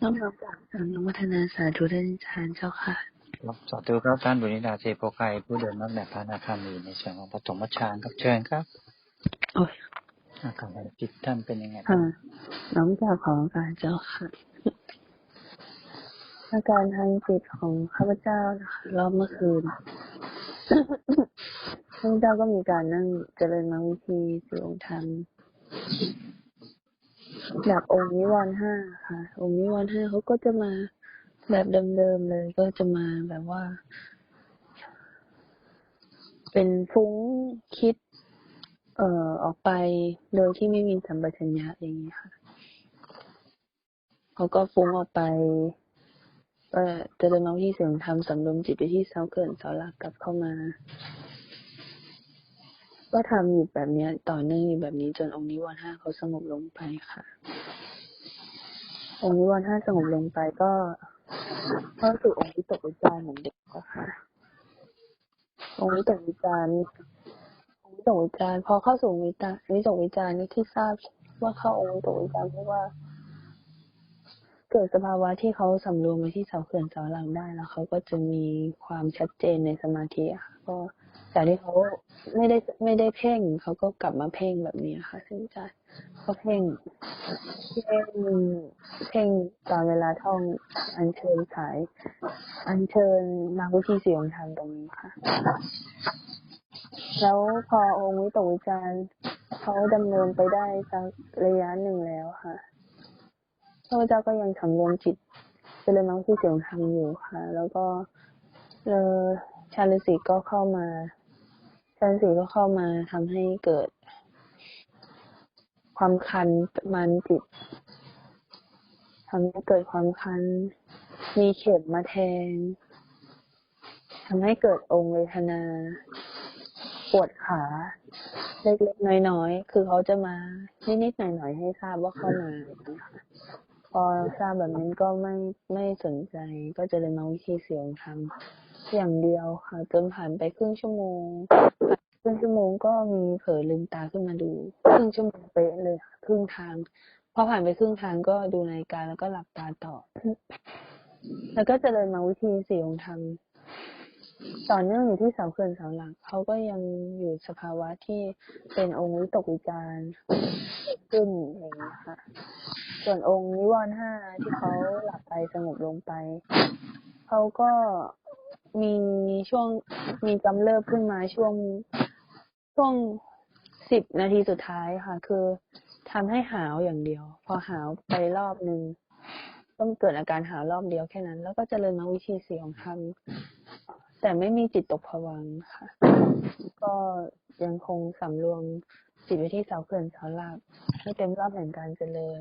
น้อมรับจากสังฆวัฒนาสาธุท่านอาจารย์เจ้าค่ะครับสาธุครับท่านบุญนิดาเจโพไคผู้เดินนับแบบพระนาคามีในส่วนของปฐมฌานครับเชิญครับโอ้ยอาการทางจิตท่านเป็นยังไงบ้าค่ะงน้อมจากของอาการเจ้าค่ะอาการทางจิตของข้าพเจ้านะคะรอบเมื่อคืนข้าพเจ้าก็มีการนั่งเจริญมาวิธีสิองค์ธรรม จากองค์นิวรณ์ห้าค่ะ องค์นิวรณ์ห้าเขาก็จะมาแบบเดิมๆเลย ก็จะมาแบบว่า เป็นฟุ้งคิด เอ่อออกไปโดยที่ไม่มีสัมปชัญญะอย่างนี้ค่ะเขาก็ฟุ้งออกไปก็เจริญมาที่เสียงธรรมสำรวมจิตไปที่เสาเกินเสาหลักกลับเข้ามา ก็ทำอยู่แบบนี้ต่อเนื่องอยู่แบบนี้จนองค์นิวรณ์ห้าเขาสงบลงไปค่ะ องค์นิวรณ์ห้าสงบลงไปก็เข้าสู่องค์วิตกวิจารเหมือนเดิมก็ค่ะ องค์วิตกวิจารองค์วิตกวิจารพอเข้าสู่วิตารวิตกวิจารนี่ที่ทราบว่าเข้าองค์วิตกวิจารเพราะว่า เกิดสภาวะที่เขาสำรวมไปที่เสาเขื่อนเสาหลังได้แล้วเขาก็จะมีความชัดเจนในสมาธิค่ะก็ จากที่เขาไม่ได้ไม่ได้เพ่งเขาก็กลับมาเพ่งแบบนี้ค่ะซึ่งจะเขาเพ่งเพ่งเพ่งตอนเวลาท่องอัญเชิญสาย อัญเชิญมาวิธีเสียงธรรมตรงนี้ค่ะ แล้วพอองค์วิตกวิจารณ์เขาดำเนินไปได้สักระยะหนึ่งแล้วค่ะพระเจ้าก็ยังสำรวมจิตเจริญมังที่เสียงธรรมอยู่ค่ะ แล้วก็เออชาลิสีก็เข้ามา ชาลสีก็เข้ามาทำให้เกิด ความคันมันจิตทำให้เกิดความคัน มีเข็มมาแทงทำให้เกิดองค์เวทนา ปวดขา เล็กๆน้อยๆ คือเขาจะมานิดๆหน่อยๆ ให้ทราบว่าเข้ามาพอทราบแบบนั้นก็ไม่ไม่สนใจ ก็จะเลยมาวิธีเสียงทำอย่างเดียวค่ะจนผ่านไปครึ่งชั่วโมง ครึ่งชั่วโมงก็มีเผลอลืมตาขึ้นมาดูครึ่งชั่วโมงเป๊ะเลยค่ะครึ่งทางพอผ่านไปครึ่งทางก็ดูนาฬิกาแล้วก็หลับตาต่อ แล้วก็จเจริญมาวิธีสียงค์ทำต่อเนื่องอยู่ที่เสาเขื่อนเสาหลักเขาก็ยังอยู่สภาวะที่เป็นองค์วิตกวิจารขึ้นอย่างนี้ค่ะ ส่วนองค์นิวรณ์ห้าที่เขาหลับไปสงบลงไป เขาก็ มีช่วงมีกำเริบขึ้นมาช่วงช่วงสิบนาทีสุดท้ายค่ะ คือทำให้หาวอย่างเดียว พอหาวไปรอบหนึ่งต้องเกิดอาการหาวรอบเดียวแค่นั้น แล้วก็เจริญมาวิธีสียงธรรมแต่ไม่มีจิตตกผวังค์ค่ะ ก็ยังคงสำรวม จิตไว้ที่เสาเขื่อนเสาหลักให้เต็มรอบแห่งการเจริญ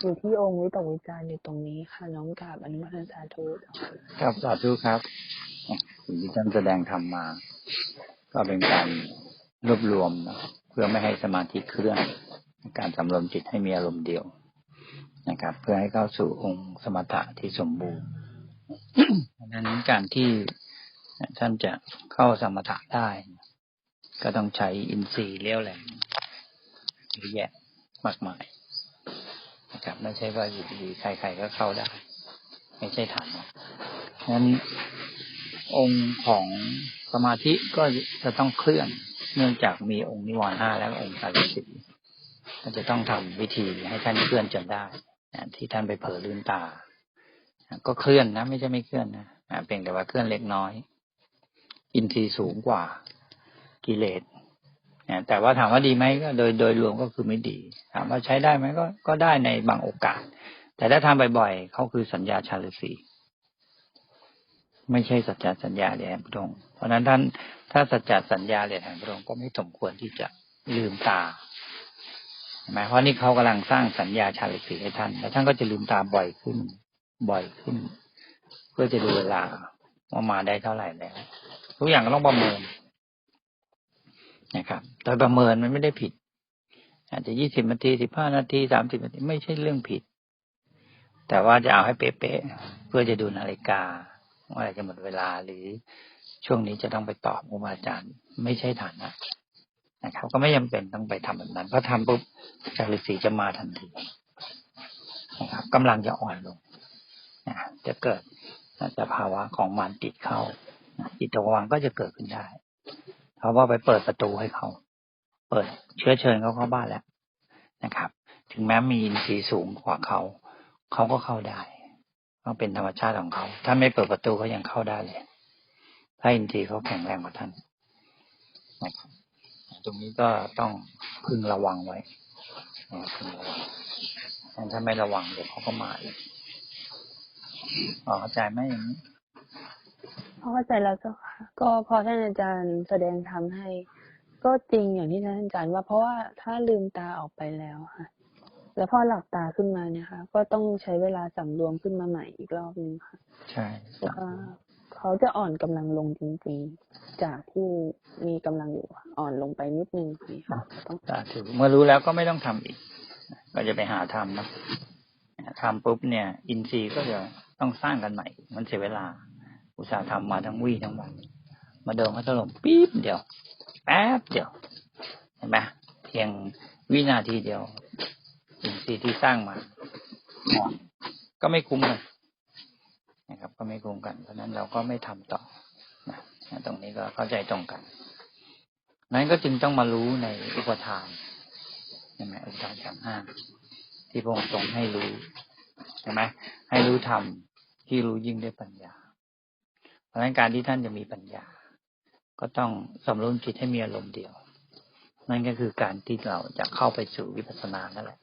อยู่ที่องค์วิตกวิจารณ์อยู่ตรงนี้ค่ะน้องกาบอนุโมทนาสาธุครับสาธุครับสิ่งที่ท่านแสดงธรรมมา ก็เป็นการรวบรวมนะเพื่อไม่ให้สมาธิเคลื่อนการสำรวมจิตให้มีอารมณ์เดียวนะครับ เพื่อให้เข้าสู่องค์สมถะที่สมบูรณ์ดังนั้นการที่ท่านจะเข้าสมถะได้ ก็ต้องใช้อินทรีย์เลี้ยวแหลมเยอะแยะมากมายนะครับไม่ใช่ว่าอยู่ดีๆใครๆก็เข้าได้ ไม่ใช่ฐานะนั้นองค์ของสมาธิก็จะต้องเคลื่อน เนื่องจากมีองค์นิวรณ์ห้าและองค์สายสีก็จะต้องทำวิธีให้ท่านเคลื่อนจนได้ที่ท่านไปเผลอลืมตา ก็เคลื่อนนะ ไม่ใช่ไม่เคลื่อนนะเพียงแต่ว่าเคลื่อนเล็กน้อย อินทรีย์สูงกว่า กิเลสแต่ว่าถามว่าดีไหมก็โดยโดยรวมก็คือไม่ดี ถามว่าใช้ได้ไหมก็ก็ได้ในบางโอกาส แต่ถ้าทำบ่อยๆเขาคือสัญญาชาลสีไม่ใช่สัจจสัญญาเหรียญพระองค์เพราะฉะนั้นท่านถ้าสัจจสัญญาเหรียญพระองค์ก็ไม่สมควรที่จะลืมตาใช่ไหมเพราะนี่เขากำลังสร้างสัญญาชาลสีให้ท่าน แล้วท่านก็จะลืมตาบ่อยขึ้น บ่อยขึ้น เพื่อจะดูเวลาว่ามาได้เท่าไหร่แล้วทุกอย่างก็ต้องประเมิน นะครับโดยประเมินมันไม่ได้ผิด อาจจะยี่สิบนาทีสิบห้านาทีสามสิบนาทีไม่ใช่เรื่องผิด แต่ว่าจะเอาให้เป๊ะๆเพื่อจะดูนาฬิกาว่าจะหมดเวลาหรือช่วงนี้จะต้องไปตอบครูบาอาจารย์ ไม่ใช่ฐานะนะครับ ก็ไม่จาเป็นต้องไปทำแบบนั้นเพราะทำปุ๊บจากฤาษีจะมาทันทีนะครับกำลังจะอ่อนลงนะจะเกิดจะภาวะของมารติดเข้าจิตตะวังก็จะเกิดขึ้นได้ เพราว่าไปเปิดประตูให้เขา เปิดเชื้อเชิญเขาเข้าบ้านแล้วนะครับ ถึงแม้มีอินทรีย์สูงกว่าเขา เขาก็เข้าได้ก็เป็นธรรมชาติของเขา ถ้าไม่เปิดประตูเขายังเข้าได้เลย ถ้าอินทรีย์เขาแข็งแรงกว่าท่านนะครับตรงนี้ก็ต้องพึงระวังไว้พึงระวังถ้าไม่ระวังเดี๋ยวเขาก็มาอีกอ๋อเข้าใจไหมอย่างนี้ พราะเข้าใจแล้วเจ้าค่ะ ก็พอท่านอาจารย์แสดงธรรมให้ ก็จริงอย่างที่ท่านอาจารย์ว่าเพราะว่าถ้าลืมตาออกไปแล้วค่ะ แล้วพอหลับตาขึ้นมาเนี่ยค่ะ ก็ต้องใช้เวลาสำรวมขึ้นมาใหม่อีกรอบนึงค่ะ ใช่แล้วก็เขาจะอ่อนกำลังลงจริงๆ จากที่มีกำลังอยู่ค่ะอ่อนลงไปนิดนึงค่ะต้องสาธุเมื่อรู้แล้วก็ไม่ต้องทำอีก ก็จะไปหาทำนะทำปุ๊บเนี่ย อินทรีย์ก็จะต้องสร้างกันใหม่ มันเสียเวลา อุตสาห์ทำมาทั้งวี่ทั้งวัน มาโดนเขาถล่มปี๊บเดียวแป๊บเดียวเห็นไหมเพียงวินาทีเดียวอินทรีย์ที่สร้างมา ก็ไม่คุ้มกันนะครับ ก็ไม่คุ้มกัน เพราะนั้นเราก็ไม่ทำต่อนะตรงนี้ก็เข้าใจตรงกัน นั้นก็จึงต้องมารู้ในอุปทานใช่ไหมอุปทานขันห้าที่พระองค์ทรงให้รู้ใช่ไหมให้รู้ธรรมที่รู้ยิ่งด้วยปัญญา เพราะฉะนั้นการที่ท่านจะมีปัญญา ก็ต้องสำรวมจิตให้มีอารมณ์เดียว นั่นก็คือการที่เราจะเข้าไปสู่วิปัสสนานั่นแหละ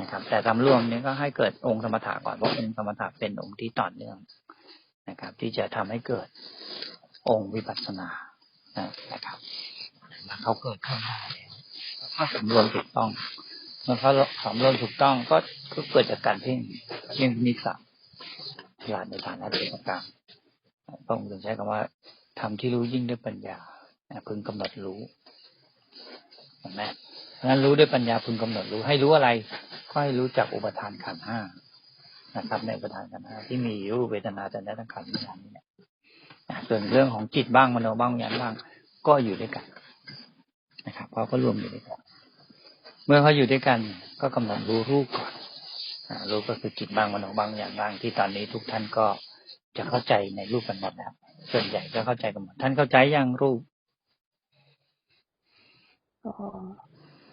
นะครับ แต่สำรวมนี้ก็ให้เกิดองค์สมถะก่อนเพราะองค์สมถะเป็นองค์ที่ต่อเนื่องนะครับ ที่จะทำให้เกิดองค์วิปัสสนานะครับแล้วเขาเกิดขึ้นได้ถ้าสำรวมถูกต้องเมื่อเขาสำรวมถูกต้องก็ก็เกิดจากการเพ่งเพ่งนิสัยฉลาดในฐานะเป็นกลาง พระองค์ถึงใช้คำว่าทำที่รู้ยิ่งด้วยปัญญาพึงกำหนดรู้เห็นไหมนั้นรู้ด้วยปัญญาพึงกำหนดรู้ ให้รู้อะไร ก็ให้รู้จักอุปทานขันห้านะครับ ในอุปทานขันห้าที่มีรูปเวทนาจันทร์ทั้งขันธ์วิญญานี่แหละส่วนเรื่องของจิตบ้างมโนบ้างวิญญาณบ้าง ก็อยู่ด้วยกันนะครับเขาก็รวมอยู่ด้วยกันเมื่อเขาอยู่ด้วยกันก็กำหนดรู้รูปก่อนรูปก็คือจิตบ้างมโนบ้างอย่างบ้างที่ตอนนี้ทุกท่านก็ จะเข้าใจในรูปกันหมดแล้วส่วนใหญ่ก็เข้าใจกันหมด ท่านเข้าใจยังรูปก็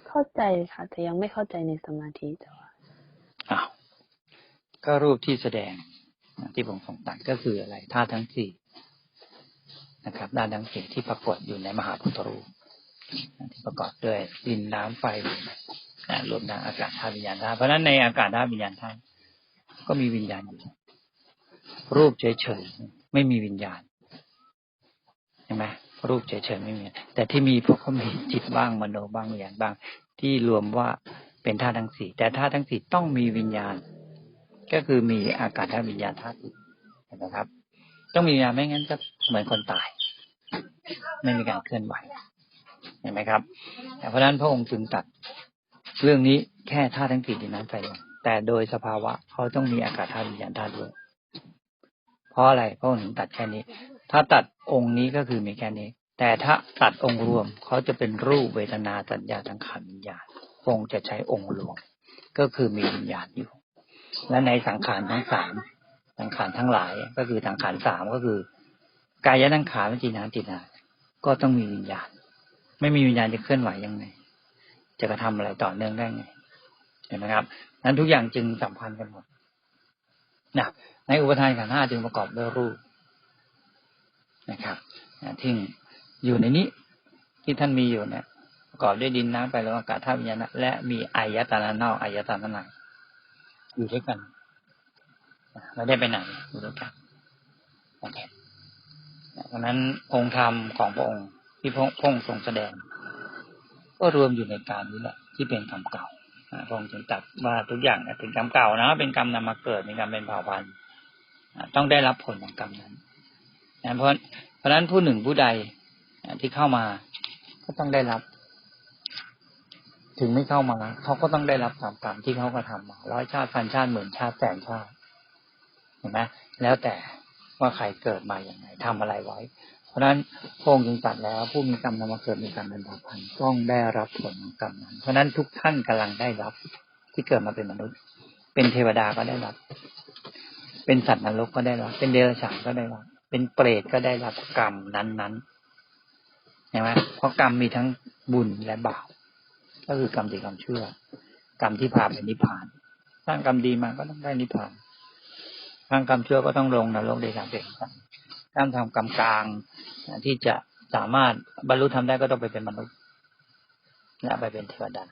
เข้าใจค่ะ แต่ยังไม่เข้าใจในสมาธิแต่ว่าอ้าวก็รูปที่แสดงที่ผมส่งตัดก็คืออะไรธาตุทั้งสี่นะครับด้านทั้งสี่ที่ปรากฏอยู่ในมหาพุทธรูปที่ประกอบด้วยดินน้ำไฟรวมทั้งอากาศธาตุวิญญาณธาตุเพราะฉะนั้นในอากาศธาตุวิญญาณธาตุก็มีวิญญาณอยู่ รูปเฉยๆ ไม่มีวิญญาณใช่ไหมรูปเฉยๆ ไม่มี แต่ที่มีเพราะเขามีจิตบ้างมโนบ้างวิญญาณบ้าง ที่รวมว่าเป็นธาตุทั้งสี่แต่ธาตุทั้งสี่ต้องมีวิญญาณ ก็คือมีอากาศธาตุวิญญาณธาตุเห็นไหมครับ ต้องมีวิญญาณไม่งั้นจะเหมือนคนตาย ไม่มีการเคลื่อนไหวเห็นไหมครับเพราะฉะนั้นพระองค์จึงตัดเรื่องนี้แค่ธาตุทั้งสี่ดินน้ำไฟลมแต่โดยสภาวะเขาต้องมีอากาศธาตุวิญญาณธาตุด้วย เพราะอะไรพระองค์ถึงตัดแค่นี้ ถ้าตัดองค์นี้ก็คือมีแค่นี้ แต่ถ้าตัดองค์รวมเขาจะเป็นรูปเวทนาสัญญาทังขันวิญญาณพระองค์จะใช้องค์รวมก็คือมีวิญญาณอยู่ และในสังขารทั้งสามสังขารทั้งหลาย ก็คือสังขารสามก็คือกายสังขารวจินาจิตนาก็ต้องมีวิญญาณ ไม่มีวิญญาณจะเคลื่อนไหวยังไง จะกระทำอะไรต่อเนื่องได้ไงเห็นไหมครับ นั้นทุกอย่างจึงสัมพันธ์กันหมดนะ ในอุปทานขันห้าจึงประกอบด้วยรูปนะครับที่อยู่ในนี้ที่ท่านมีอยู่เนี่ยประกอบด้วยดินน้ำไปล้วอากาศธาตุวิญญาณและมีอายตนะนอกอายตนะในอยู่ด้วยกันไม่ได้ไปไหนอยู่ด้วยกันโอเคเพราะนั้นองค์ธรรมของพระองค์ที่พระองค์ทรงแสดง ก็รวมอยู่ในการนี้แหละที่เป็นกรรมเก่าพระองค์จึงตัดว่าทุกอย่างเป็นกรรมเก่านะเป็นกรรมนำมาเกิดเป็นกรรมเป็นเผ่าพันธุ์ ต้องได้รับผลของกรรมนั้นเพราะเพราะนั้นผู้หนึ่งผู้ใดที่เข้ามาก็ต้องได้รับ ถึงไม่เข้ามาเขาก็ต้องได้รับตามกรรมที่เขากระทำมาร้อยชาติพันชาติหมื่นชาติแสนชาติเห็นไหมแล้วแต่ว่าใครเกิดมาอย่างไรทำอะไรไว้ เพราะฉะนั้นพงจึงตัดแล้ว ผู้มีกรรมนำมาเกิดมีกรรมเป็นเผ่าพันธุ์ต้องได้รับผลของกรรมนั้นเพราะฉะนั้นทุกท่านกำลังได้รับที่เกิดมาเป็นมนุษย์ เป็นเทวดาก็ได้รับ เป็นสัตว์นรกก็ได้รับ เป็นเดรัจฉานก็ได้รับ เป็นเปรตก็ได้รับกรรมนั้นๆเห็นไหมเพราะกรรมมีทั้งบุญและบาปก็คือกรรมดีกรรมชั่วกรรมที่พาไปนิพพานสร้างกรรมดีมาก็ต้องได้นิพพานสร้างกรรมชั่วก็ต้องลงนรกเดรัจฉานเป็นกรรมกาทำกรรมกลางที่จะสามารถบรรลุทำได้ก็ต้องไปเป็นมนุษย์และไปเป็นเทวดา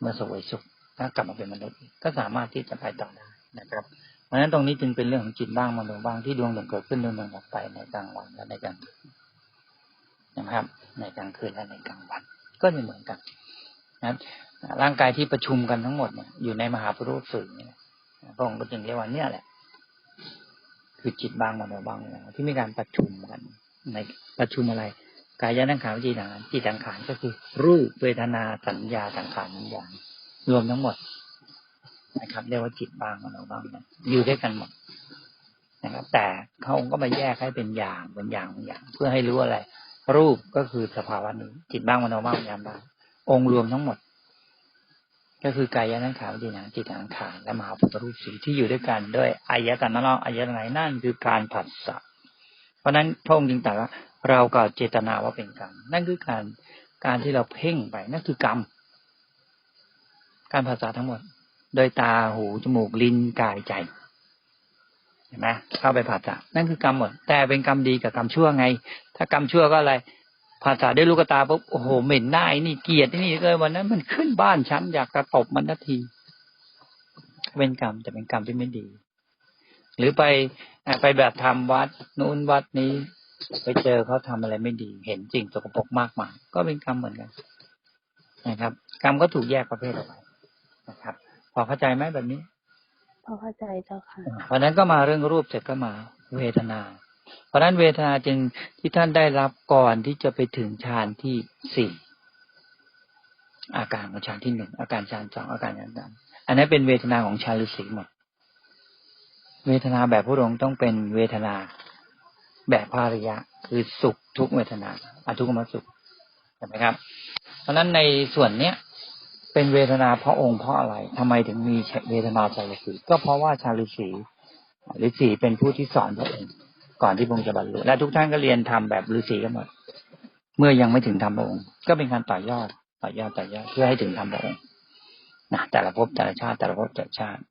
เมื่อสวยสุขถ้ากลับมาเป็นมนุษย์ก็สามารถที่จะไปต่อได้นะครับ ราะฉะนั้นตรงนี้จึงเป็นเรื่องของจิตบ้างมโนบ้างที่ดวงหนึ่งเกิดขึ้นดวงหนึ่งดับไปในกลางวันและในกลางคืนนะครับ ในกลางคืนและในกลางวัน ก็จะเหมือนกันนะร่างกายที่ประชุมกันทั้งหมดเนี่ยอยู่ในมหาพุทธสื่อเนี่ยพระองค์ก็จึงเรียกว่าเนี่ยแหละ คือจิตบางมโนบางที่มีการประชุมกัน ในประชุมอะไร กายยัังขาวิจีดังจิตังขานก็คือ รูปเวทนาสัญญาสังขารวิญญาณรวมทั้งหมด นะครับเรียกว่าจิตบางมโนบางเนี่ยอยู่ด้วยกันหมดนะครับ แต่เขาองค์ก็มาแยกให้เป็นอย่างเป็นอย่างเป็นอย่าง เพื่อให้รู้อะไร รูปก็คือสภาวะนี้จิตบ้างมโนบ้างวิญญาณบ้างองค์รวมทั้งหมด ก็คือกายนั้นขาวดีนะจิตนังขานและมหาพุทธรูปสีที่อยู่ด้วยกันด้วยอายตนะนอกอายตนะไหนนั่นคือการผัสสะเพราะนั้นพระองค์จึงตรัสว่าเราก็เจตนาว่าเป็นกรรม นั่นคือการการที่เราเพ่งไปนั่นคือกรรม การภาษาทั้งหมด โดยตาหูจมูกลิ้นกายใจเห็นไหมเข้าไปภาษานั่นคือกรรมหมด แต่เป็นกรรมดีกับกรรมชั่วไง ถ้ากรรมชั่วก็อะไรภาษาได้ลูกตาปุ๊บโอ้โหเหม็นหน้าไอ้นี่เกลียดไอ้นี่เลยวันนั้นมันขึ้นบ้านฉันอยากกระตบมันทันทีเป็นกรรมแต่เป็นกรรมที่ไม่ดี หรือไปไปแบบทำวัดนู้นวัดนี้ ไปเจอเขาทำอะไรไม่ดี เห็นจริงสกปรกมากมายก็เป็นกรรมเหมือนกันนะครับ กรรมก็ถูกแยกประเภทออกไปนะครับ พอเข้าใจไหมแบบนี้ พอเข้าใจเจ้าค่ะเพราะนั้นก็มาเรื่องรูปเสร็จก็มาเวทนา เพราะนั้นเวทนาจึงที่ท่านได้รับก่อนที่จะไปถึงฌานที่สี่อาการของฌานที่หนึ่งอาการฌานสองอาการฌานสามอันนั้นเป็นเวทนาของฌานฤาษีหมด เวทนาแบบผู้รงต้องเป็นเวทนาแบบภาริยะ คือสุขทุกเวทนาอทุกขมสุขเห็นไหมครับ เพราะนั้นในส่วนเนี้ย เป็นเวทนาพระองค์เพราะอะไรทำไมถึงมีเวทนาชาลิสีก็เพราะว่าชาลิสีฤาษีเป็นผู้ที่สอนพระองค์ ก่อนที่พระองค์จะบรรลุและทุกท่านก็เรียนทำแบบฤาษีกันหมดเมื่อยังไม่ถึงทำพระองค์ ก็เป็นการต่อยอดต่อยอดต่อยอดเพื่อให้ถึงทำพระองค์นะแต่ละภพแต่ละชาติแต่ละภพแต่ละชาติ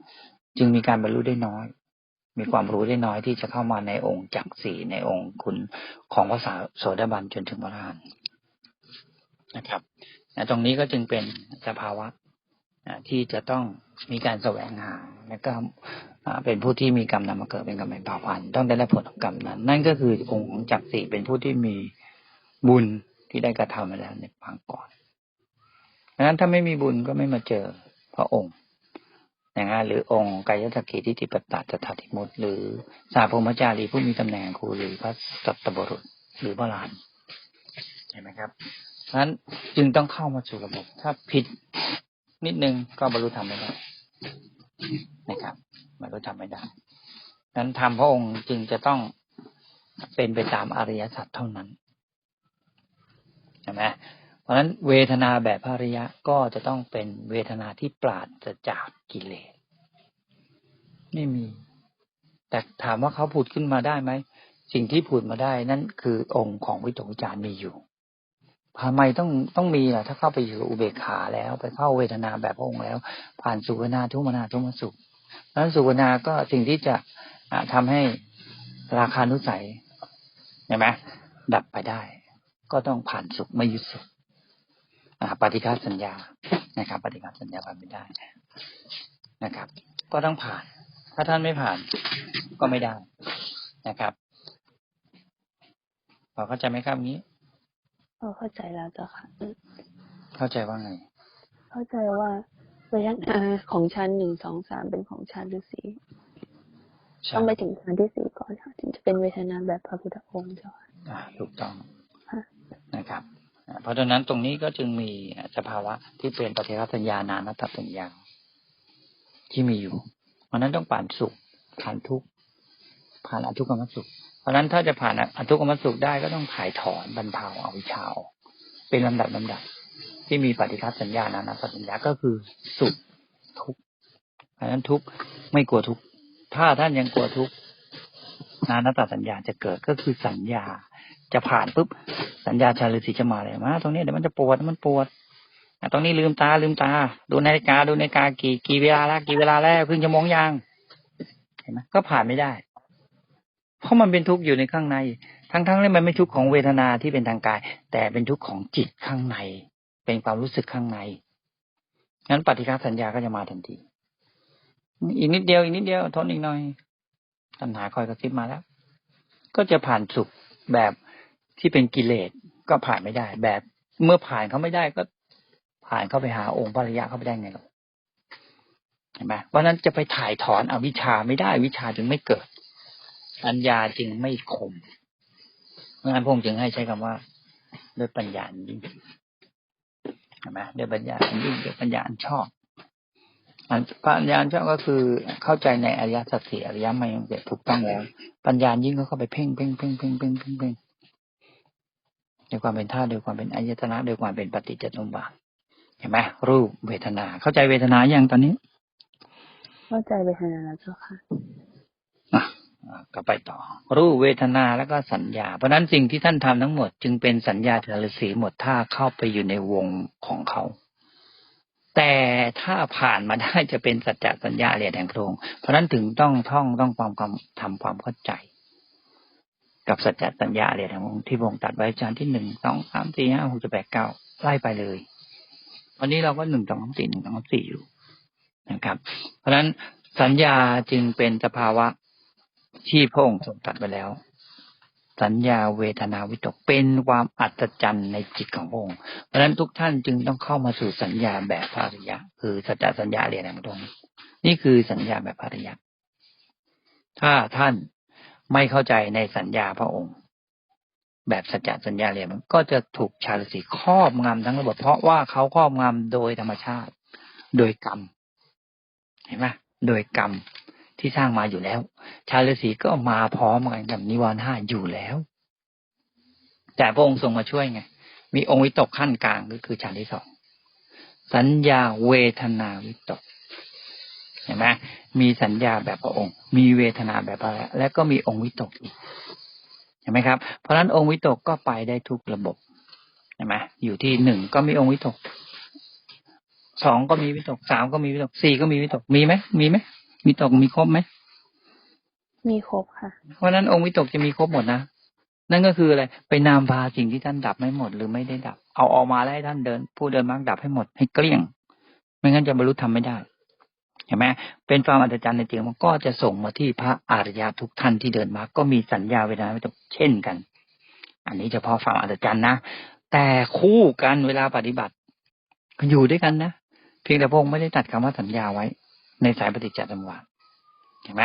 จึงมีการบรรลุได้น้อย มีความรู้ได้น้อยที่จะเข้ามาในองค์จักสีในองค์คุณของภาษาโสดาบันจนถึงพระรานนะครับ นะตรงนี้ก็จึงเป็นสภาวะที่จะต้องมีการแสวงหา และก็เป็นผู้ที่มีกรรมนำมาเกิดเป็นกรรมเป็นเผ่าพันธุ์ต้องได้รับผลของกรรมนั้น นั่นก็คือองค์ของจักรสีเป็นผู้ที่มีบุญที่ได้กระทำมาแล้วในปางก่อนดังนั้นถ้าไม่มีบุญก็ไม่มาเจอพระองค์นะฮะหรือองค์กายสักขีทิฏฐิปตตจตัติมุตหรือสาพมจารีผู้มีตำแหน่งครูหรือพระสัตตบรุษหรือพระลานเห็นไหมครับ ฉะนั้นจึงต้องเข้ามาสู่ระบบ ถ้าผิดนิดนึงก็บรรลุธรรมไม่ได้นะครับบรรลุธรรมไม่ได้นั้นธรรมพระองค์จึงจะต้องเป็นไปตามอริยสัจเท่านั้นใช่ไหมเพราะฉะนั้นเวทนาแบบพระริยะก็จะต้องเป็นเวทนาที่ปราศจากกิเลสไม่มี แต่ถามว่าเขาพูดขึ้นมาได้ไหม สิ่งที่พูดมาได้นั่นคือองค์ของวิตกวิจารมีอยู่ ทำไมต้องต้องมีล่ะ ถ้าเข้าไปอยู่อุเบกขาแล้ว ไปเข้าเวทนาแบบพระองค์แล้ว ผ่านสุวนาทุมนาทุมสุขนั้นสุวนาก็สิ่งที่จะทำให้ราคานุสัยเห็นไหมดับไปได้ ก็ต้องผ่านสุขไม่ยึดสุขปฏิฆาสัญญานะครับ ปฏิฆาสัญญาผ่านไม่ได้นะครับ ก็ต้องผ่าน ถ้าท่านไม่ผ่านก็ไม่ได้นะครับพอเข้าใจไหมครับนี้ พอเข้าใจแล้วเจ้าค่ะเข้าใจว่าไง เข้าใจว่าเวทนาของชั้นหนึ่งสองสามเป็นของชั้นฤาษีต้องไปถึงชั้นที่สี่ก่อนค่ะถึงจะเป็นเวทนาแบบพระพุทธองค์เจ้าค่ะถูกต้องนะครับ เพราะฉะนั้นตรงนี้ก็จึงมีสภาวะที่เป็นปฏิรัสัญญานานัตสัญญาที่มีอยู่เพราะนั้นต้องผ่านสุขผ่านทุกข์ผ่านอทุกขมสุข เพราะนั้นถ้าจะผ่านอทุกขมสุขได้ก็ต้องถ่ายถอนบรรเทาอาวิชชาเป็นลำดับลำดับ ที่มีปฏิฆาสัญญานานาสัญญาก็คือสุขทุกข์เพราะนั้นทุกข์ไม่กลัวทุกข์ถ้าท่านยังกลัวทุกข์นานัตตสัญญาจะเกิดก็คือสัญญาจะผ่านปุ๊บสัญญาชาฤาษีจะมาเลยมาตรงนี้เดี๋ยวมันจะปวดมันปวดตรงนี้ลืมตาลืมตา ดูนาฬิกาดูนาฬิกากี่กี่เวลาแล้วกี่เวลาแล้วครึ่งชั่วโมงยังเห็นไหมก็ผ่านไม่ได้ เพราะมันเป็นทุกข์อยู่ในข้างใน ทั้งๆที่มันไม่ทุกข์ของเวทนาที่เป็นทางกาย แต่เป็นทุกข์ของจิตข้างใน เป็นความรู้สึกข้างในงั้นปฏิฆาสัญญาก็จะมาทันที อีกนิดเดียวอีกนิดเดียวทนอีกหน่อยตัณหาคอยกระซิบมาแล้ว ก็จะผ่านสุขแบบที่เป็นกิเลสก็ผ่านไม่ได้ แบบเมื่อผ่านเขาไม่ได้ก็ผ่านเข้าไปหาองค์ปริยะเข้าไปได้ไงหรอกเห็นไหมเพราะนั้นจะไปถ่ายถอนอวิชชาไม่ได้วิชาจึงไม่เกิด ปัญญาจึงไม่คมเพราะนั้นพงค์จึงให้ใช้คำว่า ด้วยปัญญาอันยิ่งเห็นไหมด้วยปัญญาอันยิ่งด้วยปัญญาอันชอบอันปัญญาอันชอบก็คือเข้าใจในอริยสัจสี่อริยมรรคเกิดถูกต้องแล้วปัญญายิ่งก็เข้าไปเพ่งเพ่งเพ่งเพ่งเพ่งเพ่งเพ่งด้วยความเป็นธาตุด้วยความเป็นอายตนะด้วยความเป็นปฏิจจสมุบาทเห็นไหมรูปเวทนา เข้าใจเวทนาอย่างตอนนี้ เข้าใจไปทนั้นแล้วเจ้าค่ะ ก็ไปต่อ รูปเวทนาแล้วก็สัญญา เพราะนั้นสิ่งที่ท่านทำทั้งหมด จึงเป็นสัญญาเทฤษีหมดถ้าเข้าไปอยู่ในวงของเขา แต่ถ้าผ่านมาได้จะเป็นสัจจะสัญญาเรียนแห่งพระองค์เพราะนั้นถึงต้องท่องต้องความความทำความเข้าใจ กับสัจจะสัญญาเรียนแห่งพระองค์ที่พระองค์ตัดไว้จานที่หนึ่งสองสามสี่ห้าหกเจ็ดแปดเก้าไล่ไปเลยวันนี้เราก็หนึ่งสองสามสี่หนึ่งสองสามสี่อยู่นะครับ เพราะฉะนั้นสัญญาจึงเป็นสภาวะ ที่พระองค์ทรงตรัดไปแล้ว สัญญาเวทนาวิตกเป็นความอัศจรรย์ในจิตของพระองค์เพราะฉะนั้นทุกท่านจึงต้องเข้ามาสู่สัญญาแบบภาริยะ คือสัจจสัญญาเรียนในพรงนี่คือสัญญาแบบภาริยะ ถ้าท่านไม่เข้าใจในสัญญาพระองค์ แบบสัจจสัญญาเรียนมันก็จะถูกชาลสีครอบงำทั้งระบบเพราะว่าเขาครอบงำโดยธรรมชาติ โดยกรรม เห็นไหมโดยกรรม ที่สร้างมาอยู่แล้ว ชาลสีก็มาพร้อมกันกับนิวรณ์ห้าอยู่แล้ว แต่พระองค์ทรงมาช่วยไง มีองค์วิตกขั้นกลางก็คือฌานที่สองสัญญาเวทนาวิตกเห็นไหมมีสัญญาแบบพระองค์ มีเวทนาแบบพระและก็มีองค์วิตกอีกเห็นไหมครับ เพราะฉะนั้นองค์วิตกก็ไปได้ทุกระบบเห็นไหมอยู่ที่หนึ่งก็มีองค์วิตกสองก็มีวิตกสามก็มีวิตกสี่ก็มีวิตกมีไหมมีไหม มีตกมีครบไหม มีครบค่ะ เพราะฉะนั้นองค์วิตกจะมีครบหมดนะ นั่นก็คืออะไร ไปนามพาสิ่งที่ท่านดับไม่หมดหรือไม่ได้ดับ เอาออกมาแล้วให้ท่านเดิน ผู้เดินมรรคดับให้หมดให้เกลี้ยง ไม่งั้นจะบรรลุธรรมไม่ได้เห็นไหมเป็นความอัศจรรย์ในจริงมันก็จะส่งมาที่พระอริยทุกท่านที่เดินมาก็มีสัญญาเวลาไม่ตกเช่นกัน อันนี้เฉพาะความอัศจรรย์นะ แต่คู่กันเวลาปฏิบัติก็อยู่ด้วยกันนะ เพียงแต่พระองค์ไม่ได้ตัดคำว่าสัญญาไว้ ในสายปฏิจจสมุปบาทเห็นไหม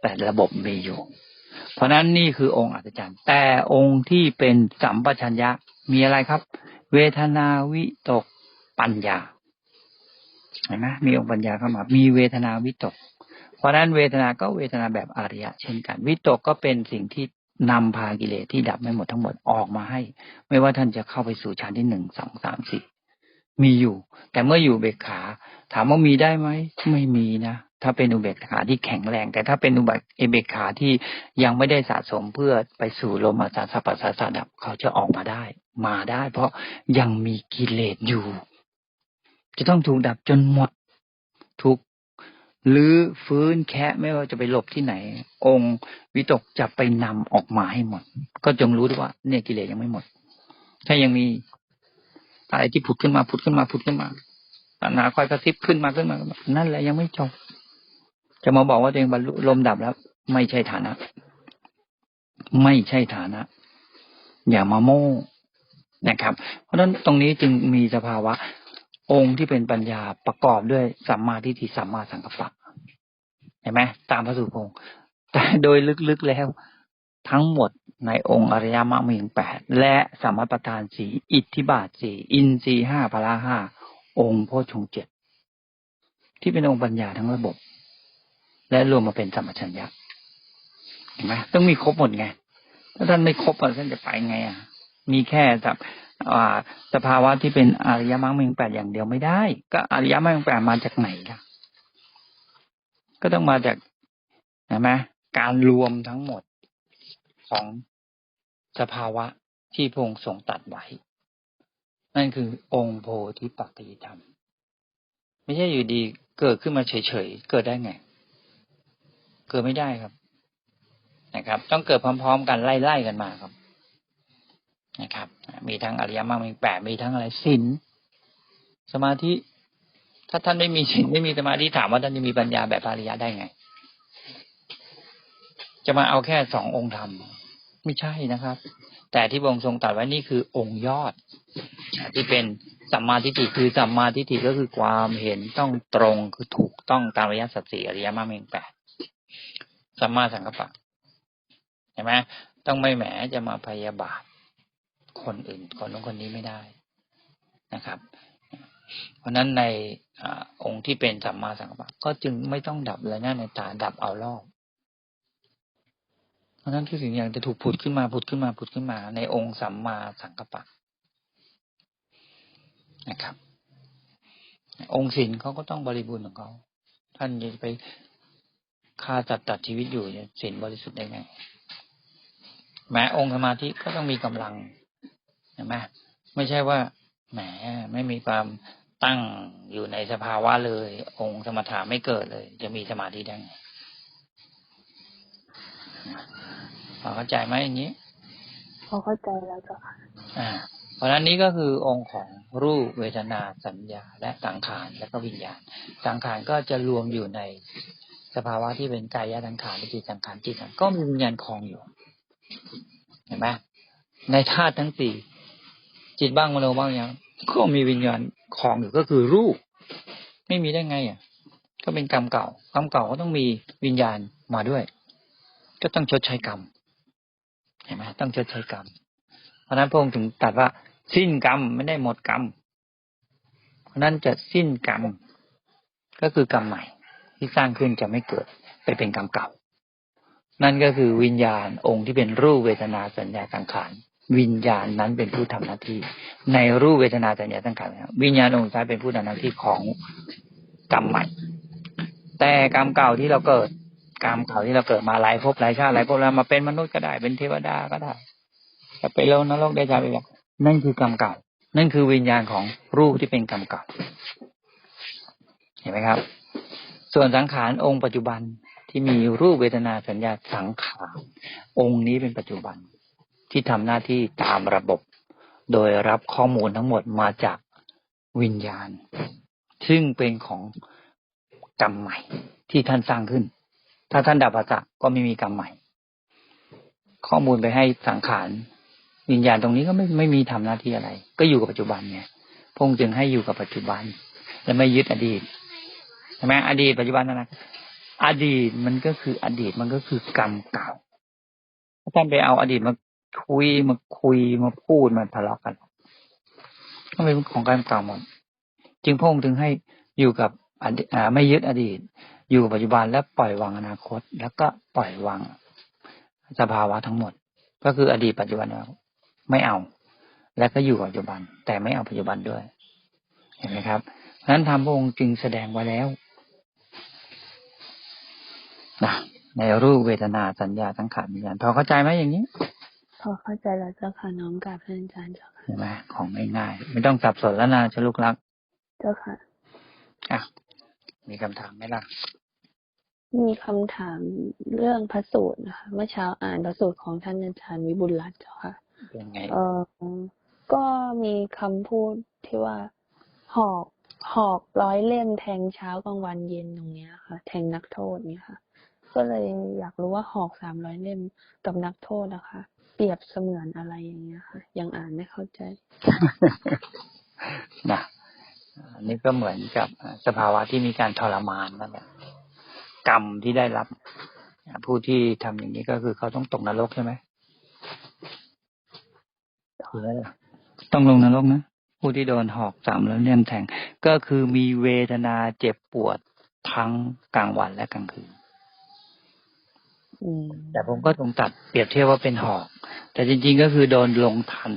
แต่ระบบมีอยู่ เพราะนั้นนี่คือองค์อัศจรรย์ แต่องค์ที่เป็นสัมปชัญญะมีอะไรครับ เวทนาวิตกปัญญาเห็นไหมมีองค์ปัญญาเข้ามา มีเวทนาวิตก เพราะฉะนั้นเวทนาก็เวทนาแบบอริยะ เช่นกัน วิตกก็เป็นสิ่งที่นำพากิเลสที่ดับไม่หมดทั้งหมดออกมาให้ ไม่ว่าท่านจะเข้าไปสู่ชั้นที่หนึ่งสองสามสี่ มีอยู่ แต่เมื่ออยู่เบกขา ถามว่ามีได้ไหมไม่มีนะถ้าเป็นอุเบกขาที่แข็งแรง แต่ถ้าเป็นอุเบกขาที่ยังไม่ได้สะสมเพื่อไปสู่ลมาสาสัพพสาสดับเขาจะออกมาได้ มาได้ เพราะยังมีกิเลสอยู่ จะต้องถูกดับจนหมดถูกหรือฟื้นแคะไม่ว่าจะไปหลบที่ไหน องค์วิตกจะไปนำออกมาให้หมด ก็จงรู้ด้วยว่า เนี่ยกิเลสยังไม่หมด ถ้ายังมี อะไรที่ผุดขึ้นมาผุดขึ้นมาผุดขึ้นมาตัณหาคอยกระซิบขึ้นมาขึ้นมา นั่นแหละยังไม่จบ จะมาบอกว่าตัวเองบรรลุลมดับแล้ว ไม่ใช่ฐานะ ไม่ใช่ฐานะ อย่ามาโม่นะครับ เพราะฉะนั้นตรงนี้จึงมีสภาวะ องค์ที่เป็นปัญญาประกอบด้วยสัมมาทิฏฐิสัมมาสังกัปปะเห็นไหมตามพระสุพงศ์แต่โดยลึกๆแล้ว ทั้งหมด ในองค์อริยมรรคมีองแปดและสมมติประธานสีอิทธิบาทสีอินทรีห้าพละห้าองค์โพชงเจ็ดที่เป็นองค์ปัญญาทั้งระบบ และรวมมาเป็นสัมปชัญญะเห็นไหมต้องมีครบหมดไง ถ้าท่านไม่ครบท่านจะไปไงอะ มีแค่แบบสภาวะที่เป็นอริยมรรคมีองแปดอย่างเดียวไม่ได้ ก็อริยมรรคมีองแปดมาจากไหนล่ะ ก็ต้องมาจากเห็นไหมการรวมทั้งหมดของ สภาวะที่พระองค์ทรงตัดไว้ นั่นคือองค์โพธิปักขิธรรม ไม่ใช่อยู่ดีเกิดขึ้นมาเฉยๆ เกิดได้ไง เกิดไม่ได้ครับ นะครับ ต้องเกิดพร้อม ๆ กันไล่ๆกันมาครับ นะครับ มีทั้งอริยมรรคมีแปดมีทั้งอะไรศีลสมาธิ ถ้าท่านไม่มีศีลไม่มีสมาธิถามว่าท่านจะมีปัญญาแบบพระอริยะได้ไง จะมาเอาแค่สององค์ธรรม ไม่ใช่นะครับ แต่ที่พระองค์ทรงตรัสไว้นี่คือองค์ยอด ที่เป็นสัมมาทิฏฐิคือสัมมาทิฏฐิก็คือความเห็นต้องตรงคือถูกต้องตามริยะสัจสี่อริยมรรคมีแปดสัมมาสังกัปปะเห็นไหมต้องไม่แหมจะมาพยาบาทคนอื่นคนนู้นคนนี้ไม่ได้นะครับ เพราะฉะนั้นในอองค์ที่เป็นสัมมาสังกัปปะก็จึงไม่ต้องดับเลยนะในตาดับเอารอบ ราะนั้นทุกสิ่งอย่างจะถูกผุดขึ้นมาผุดขึ้นมาผุดขึ้นมา ในองค์สัมมาสังกัปปะนะครับ องค์ศีลเขาก็ต้องบริบูรณ์ของเขาท่านจะไปฆ่าจัดตัดชีวิตอยู่ศีลบริสุทธิ์ได้ไงแม้องค์สมาธิก็ต้องมีกำลังเห็นไหมไม่ใช่ว่าแหมไม่มีความตั้งอยู่ในสภาวะเลย องค์สมถะไม่เกิดเลย จะมีสมาธิได้ไง เข้าใจไหมอย่างนี้พอเข้าใจแล้วเจ้าค่ะอ่า เพราะฉะนั้นนี้ก็คือองค์ของรูปเวทนาสัญญา และสังขารและก็วิญญาณสังขารก็จะรวมอยู่ในสภาวะที่เป็นกายสังขารจิตสังขารจิตสังขารก็มีวิญญาณคลองอยู่ เห็นไหมในธาตุทั้งสี่จิตบ้างมโนบ้างยังก็มีวิญญาณคลองอยู่ก็คือรูป ไม่มีได้ไงอะ ก็เป็นกรรมเก่ากรรมเก่าก็ต้องมีวิญญาณมาด้วย ก็ต้องชดใช้กรรม เห็นไหมต้องชดใช้กรรม เพราะนั้นพระองค์ถึงตรัสว่า สิ้นกรรมไม่ได้หมดกรรม เพราะนั้นจะสิ้นกรรมก็คือกรรมใหม่ที่สร้างขึ้นจะไม่เกิดไปเป็นกรรมเก่า นั่นก็คือวิญญาณองค์ที่เป็นรูปเวทนาสัญญาสังขารวิญญาณนั้นเป็นผู้ทำหน้าที่ ในรูปเวทนาสัญญาสังขารวิญญาณองค์ท้ายเป็นผู้ทำหน้าที่ของกรรมใหม่ แต่กรรมเก่าที่เราเกิด กรรมเก่าที่เราเกิดมาหลายภพหลายชาติหลายภพแล้วมาเป็นมนุษย์ก็ได้เป็นเทวดาก็ได้จะไปลงนรกได้ชาไปแล้วนั่นคือกรรมเก่า นั่นคือวิญญาณของรูปที่เป็นกรรมเก่า เห็นไหมครับ ส่วนสังขารองค์ปัจจุบันที่มีรูปเวทนาสัญญาสังขารองค์นี้เป็นปัจจุบัน ที่ทำหน้าที่ตามระบบ โดยรับข้อมูลทั้งหมดมาจากวิญญาณ ซึ่งเป็นของกรรมใหม่ที่ท่านสร้างขึ้น ถ้าท่านดับปัจจักก็ไม่มีกรรมใหม่ ข้อมูลไปให้สังขารวิญญาณตรงนี้ก็ไม่ไม่มีทำหน้าที่อะไร ก็อยู่กับปัจจุบันไงพงจึงให้อยู่กับปัจจุบัน และไม่ยึดอดีตใช่ไหมอดีตปัจจุบันนั่นนะอดีตมันก็คืออดีตมันก็คือกรรมเก่าถ้าท่านไปเอาอดีตมาคุยมาคุยมาพูดมาทะเลาะกันก็เป็นของกรรมเก่าหมดจึงพงถึงให้อยู่กับอดีตไม่ยึดอดีต อยู่กับปัจจุบันและปล่อยวางอนาคต แล้วก็ปล่อยวางสภาวะทั้งหมด ก็คืออดีตปัจจุบันแล้วไม่เอา แล้วก็อยู่กับปัจจุบัน แต่ไม่เอาปัจจุบันด้วย เห็นไหมครับนั้นธรรมพระองค์จึงแสดงไว้แล้วนะในรูปเวทนาสัญญาสังขารวิญญาณพอเข้าใจไหมอย่างนี้ พอเข้าใจแล้วเจ้าค่ะน้อมกราบท่านอาจารย์เจ้าค่ะเห็นไหมของง่ายๆไม่ต้องสับสนแล้วนะชลุกลัก เจ้าค่ะอะมีคำถามไหมล่ะ มีคำถามเรื่องพระสูตรนะคะ เมื่อเช้าอ่านพระสูตรของท่านอาจารย์วิบุลรัตน์เจ้าค่ะเป็นไงเออก็มีคำพูดที่ว่าหอกหอกร้อยเล่มแทงเช้ากลางวันเย็นตรงเนี้ยค่ะ แทงนักโทษเนี่ยค่ะ ก็เลยอยากรู้ว่าหอกสามร้อยเล่มกับนักโทษนะคะ เปรียบเสมือนอะไรอย่างเงี้ยค่ะ ยังอ่านไม่เข้าใจนะอันนี้ก็เหมือนกับสภาวะที่มีการทรมานนั่นแหละ กรรมที่ได้รับ ผู้ที่ทำอย่างนี้ก็คือเขาต้องตกนรกใช่ไหมคืออะไรต้องลงนรกนะผู้ที่โดนหอกสามแล้วเลี่ยมแทง ก็คือมีเวทนาเจ็บปวดทั้งกลางวันและกลางคืนอืมแต่ผมก็ตรงตัดเปรียบเทียบว่าเป็นหอก แต่จริง ๆ ก็คือโดนลงทัน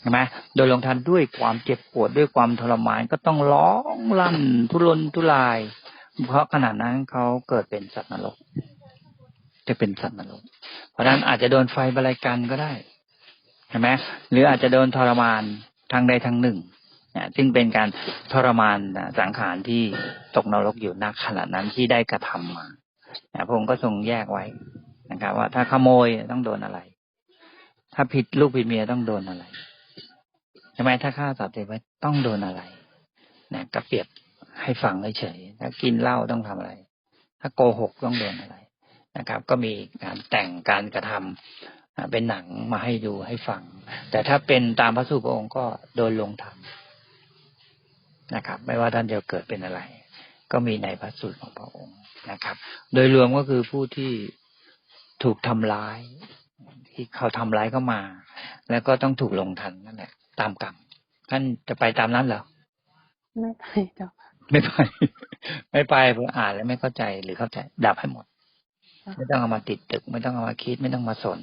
ใช่ไหมโดนลงทันด้วยความเจ็บปวดด้วยความทรมานก็ต้องร้องลั่นทุรนทุราย เพราะขณะนั้นเขาเกิดเป็นสัตว์นรก จะเป็นสัตว์นรก เพราะนั้นอาจจะโดนไฟบรายกันก็ได้เห็นไหมหรืออาจจะโดนทรมานทางใดทางหนึ่งนะซึ่งเป็นการทรมานนะสังขารที่ตกนรกอยู่ณขณะนั้นที่ได้กระทำมานะพระองค์ก็ทรงแยกไว้นะครับ ว่าถ้าขโมยต้องโดนอะไร ถ้าผิดลูกผิดเมียต้องโดนอะไรใช่ไหมถ้าฆ่าสัตว์เลยต้องโดนอะไรนะก็เปรียบ ให้ฟังเฉยๆถ้ากินเหล้าต้องทำอะไร ถ้าโกหกต้องโดนอะไรนะครับ ก็มีการแต่งการกระทำอ่าเป็นหนังมาให้ดูให้ฟัง แต่ถ้าเป็นตามพระสูตรพระองค์ก็โดนลงทันนะครับ ไม่ว่าท่านจะเกิดเป็นอะไร ก็มีในพระสูตรของพระองค์นะครับ โดยรวมก็คือผู้ที่ถูกทำร้าย ที่เขาทำร้ายเข้ามา แล้วก็ต้องถูกลงทันนั่นแหละตามกรรมท่านจะไปตามนั้นเหรอไม่ไปเจ้าค่ะ ไม่ไป ไม่ไปเพราะอ่านแล้วไม่เข้าใจหรือเข้าใจ ดับให้หมด ไม่ต้องเอามาติดตึก ไม่ต้องเอามาคิด ไม่ต้องมาสน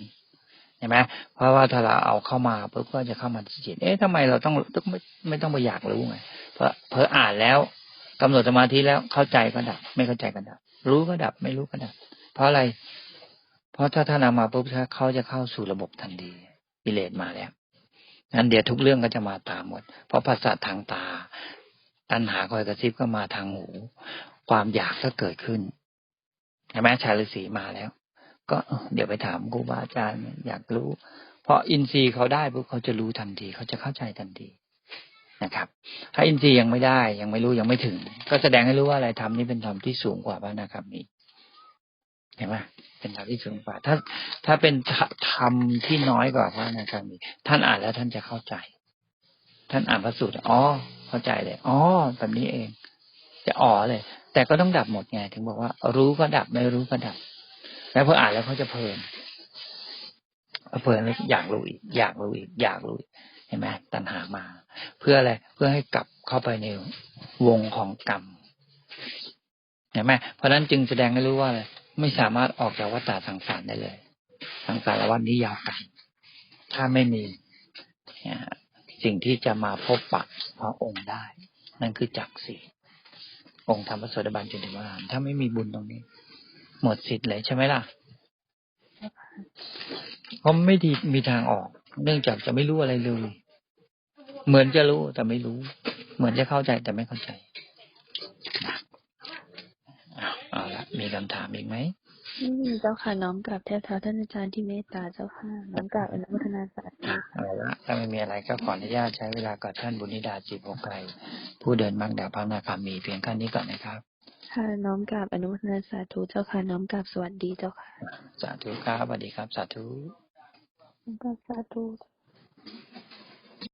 เห็นไหมเพราะว่าถ้าเราเอาเข้ามาปุ๊บก็จะเข้ามาที่จิต เอ๊ะทำไมเราต้องต้องไม่ไม่ต้องไปอยากรู้ไงเพราะเพออ่านแล้วกำหนดสมาธิแล้วเข้าใจก็ดับ ไม่เข้าใจก็ดับ รู้ก็ดับ ไม่รู้ก็ดับ เพราะอะไร เพราะถ้าท่านเอามาปุ๊บเขาจะเข้าสู่ระบบทันทีกิเลสมาแล้วนั้นเดี๋ยวทุกเรื่องก็จะมาตามหมด เพราะภาษาทางตา ตัณหาคอยกระซิบก็มาทางหู ความอยากก็เกิดขึ้นใช่ไหมชายฤาษีมาแล้ว ก็เดี๋ยวไปถามครูบาอาจารย์อยากรู้ เพราะอินทรีย์เขาได้ปุ๊บเขาจะรู้ทันที เขาจะเข้าใจทันทีนะครับ ถ้าอินทรีย์ยังไม่ได้ ยังไม่รู้ยังไม่ถึง ก็แสดงให้รู้ว่าอะไรทำนี่เป็นธรรมที่สูงกว่าพระนาคามีเห็นไหมเป็นธรรมที่สูงกว่า ถ้าถ้าเป็นธรรมที่น้อยกว่าพระนาคามีท่านอ่านแล้วท่านจะเข้าใจ ท่านอ่านพระสูตรอ๋อ เข้าใจเลยอ๋อแบบนี้เอง จะอ๋อเลย แต่ก็ต้องดับหมดไง ถึงบอกว่า รู้ก็ดับไม่รู้ก็ดับ แล้วพออ่านแล้วเขาจะเพลินเพลินแล้วอยากรู้อีก อยากรู้อีก อยากรู้อีกเห็นไหมตัณหามา เพื่ออะไรเพื่อให้กลับเข้าไปในวงของกรรมเห็นไหมเพราะนั้นจึงแสดงให้รู้ว่าอะไรไม่สามารถออกจากวัฏฏะสังสารได้เลย สังสารวัฏนี้ยาวไกลถ้าไม่มีนี่ย สิ่งที่จะมาพบปะพระองค์ได้ นั่นคือจักสีองค์ธรรมโสดาบันจนถึงวรานถ้าไม่มีบุญตรงนี้ หมดสิทธิ์เลยใช่ไหมล่ะเพราะไม่ดีมีทางออก เนื่องจากจะไม่รู้อะไรเลย เหมือนจะรู้แต่ไม่รู้ เหมือนจะเข้าใจแต่ไม่เข้าใจเอาละมีคำถามอีกไหม นี่มีเจ้าค่ะน้อมกราบแทบเท้าท่านอาจารย์ที่เมตตาเจ้าค่ะน้อมกราบอนุโมทนาสาธุเอาละถ้าไม่มีอะไรก็ขออนุญาตใช้เวลากับท่านบุญนิดาจิตวงไกรผู้เดินมังดาพังนาคามีเพียงแค่นี้ก่อนนะครับค่ะน้อมกราบอนุโมทนาสาธุเจ้าค่ะน้อมกราบสวัสดีเจ้าค่ะ สาธุครับสวัสดีครับ สาธุน้อมกราบสาธุ